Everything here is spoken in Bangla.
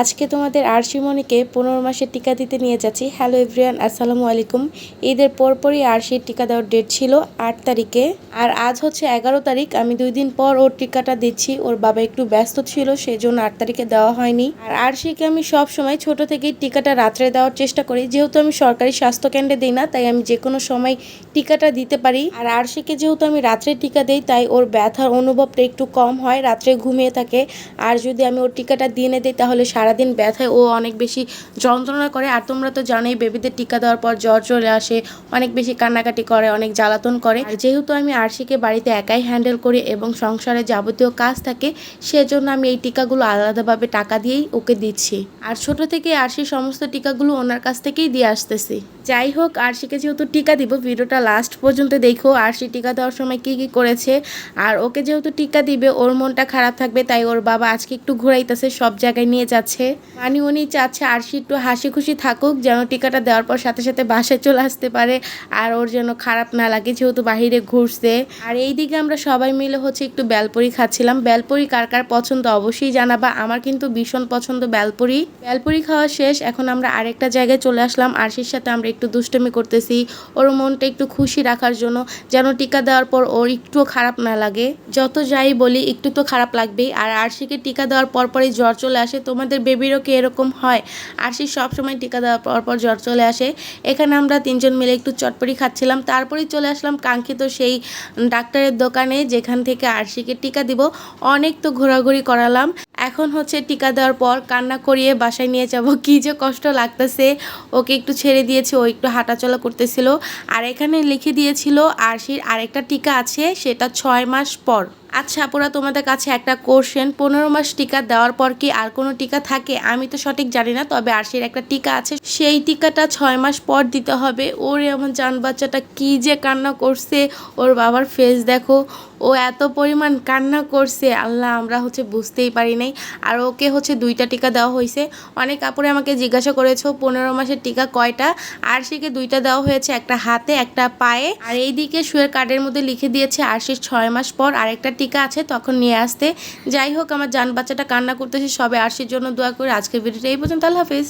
আজকে তোমাদের আরশিমণিকে পনেরো মাসের টিকা দিতে নিয়ে যাচ্ছি। হ্যালো এভরিয়ান আসসালামু আলাইকুম। ঈদের পরপরই আরশির টিকা দেওয়ার ডেট ছিল আট তারিখে। আর আজ হচ্ছে এগারো তারিখ। আমি দুই দিন পর ওর টিকাটা দিচ্ছি। ওর বাবা একটু ব্যস্ত ছিল সেই জন্য আট তারিখে দেওয়া হয়নি। আর আরশিকে আমি সব সময় ছোট থেকেই টিকাটা রাত্রে দেওয়ার চেষ্টা করি। যেহেতু আমি সরকারি স্বাস্থ্যকেন্দ্রে দিই না, তাই আমি যে কোনো সময় টিকাটা দিতে পারি। আর আরশিকে যেহেতু আমি রাত্রে টিকা দেই, তাই ওর ব্যথার অনুভবটা একটু কম হয়, রাত্রে ঘুমিয়ে থাকে। আর যদি আমি ওর টিকাটা দিনে দিই, তাহলে সারাদিন ব্যথায় ও অনেক বেশি যন্ত্রণা করে। আর তোমরা তো জানোই বেবিদের টিকা দেওয়ার পর জ্বর চলে আসে, অনেক বেশি কান্নাকাটি করে, অনেক জ্বালাতন করে। আর যেহেতু আমি আরশিকে বাড়িতে একাই হ্যান্ডেল করি এবং সংসারে যাবতীয় কাজ থাকে, সেজন্য আমি এই টিকাগুলো আলাদাভাবে টাকা দিয়েই ওকে দিচ্ছি। আর ছোট থেকে আরশি সমস্ত টিকাগুলো ওনার কাছ থেকেই দিয়ে আসতেছি। যাই হোক, আরশিকে যেহেতু টিকা দিব, ভিডিওটা লাস্ট পর্যন্ত দেখো, আরশি টিকা দেওয়ার সময় কি কি করেছে। আর ওকে যেহেতু টিকা দিবে, ওর মনটা খারাপ থাকবে, তাই ওর বাবা আজকে একটু ঘুরাইতেছে, সব জায়গায় নিয়ে যাচ্ছে। মানে উনি চাচ্ছে আরশি একটু হাসি খুশি থাকুক, যেন টিকাটা দেওয়ার পর সাথে সাথে বাসায় চলে আসতে পারে, আর ওর যেন খারাপ না লাগে, যেহেতু বাহিরে ঘুরছে। আর এই দিকে আমরা সবাই মিলে হচ্ছে একটু বেলপুরি খাচ্ছিলাম। বেলপুরি কার কার পছন্দ অবশ্যই জানাবা, আমার কিন্তু ভীষণ পছন্দ বেলপুরি। বেলপুরি খাওয়া শেষ, এখন আমরা আরেকটা জায়গায় চলে আসলাম আরশির সাথে আমরা একটু দুষ্টমি করতেছি, ওর মনটা একটু খুশি রাখার জন্য, যেন টিকা দেওয়ার পর ওর একটুও খারাপ না লাগে। যত যাই বলি, একটু তো খারাপ লাগবেই, আর আরশিকে টিকা দেওয়ার পর পরই জ্বর চলে আসে, তোমাদের বেবিরও কি এরকম হয়? আরশি সবসময় টিকা দেওয়ার পর পর জ্বর চলে আসে। এখানে আমরা তিনজন মিলে একটু চটপটি খাচ্ছিলাম। তারপরেই চলে আসলাম কাঙ্ক্ষিত সেই ডাক্তারের দোকানে, যেখান থেকে আরশিকে টিকা দিব। অনেক তো ঘোরাঘুরি করালাম। এখন হচ্ছে টিকা দেওয়ার পর কান্না করিয়ে বাসায় নিয়ে যাব। কি যে কষ্ট লাগতেছে। ওকে একটু ছেড়ে দিয়েছে, ও একটু হাঁটাচলা করতেছিল। আর এখানে লিখে দিয়েছিল, আরশির আরেকটা টিকা আছে, সেটা ছয় মাস পর। আচ্ছা আপুরা, তোমাদের কাছে একটা কোশ্চেন পনেরো মাস টিকা দেওয়ার পর কি আর কোনো টিকা থাকে? আমি তো সঠিক জানি না, তবে আরশির একটা টিকা আছে। সেই টিকাটা ছয় মাস পর দিতে হবে। ওর এমন জান বাচ্চাটা কী যে কান্না করছে। ওর বাবার ফেস দেখো। ও এত পরিমাণ কান্না করছে, আল্লাহ, আমরা হচ্ছে বুঝতেই পারি নাই। আর ওকে হচ্ছে দুইটা টিকা দেওয়া হয়েছে। অনেক কাপড়ে আমাকে জিজ্ঞাসা করেছ, পনেরো মাসের টিকা কয়টা? আরশিকে দুইটা দেওয়া হয়েছে, একটা হাতে, একটা পায়ে। আর এইদিকে শুয়ের কার্ডের মধ্যে লিখে দিয়েছে আরশির ছয় মাস পর আরেকটা টিকা আছে, তখন নিয়ে আসতে। যাই হোক, আমার জান বাচ্চাটা কান্না করতেছে সবে আরশির জন্য দোয়া করে আজকের ভিডিওটা এই পর্যন্ত। আল্লাহ হাফিজ।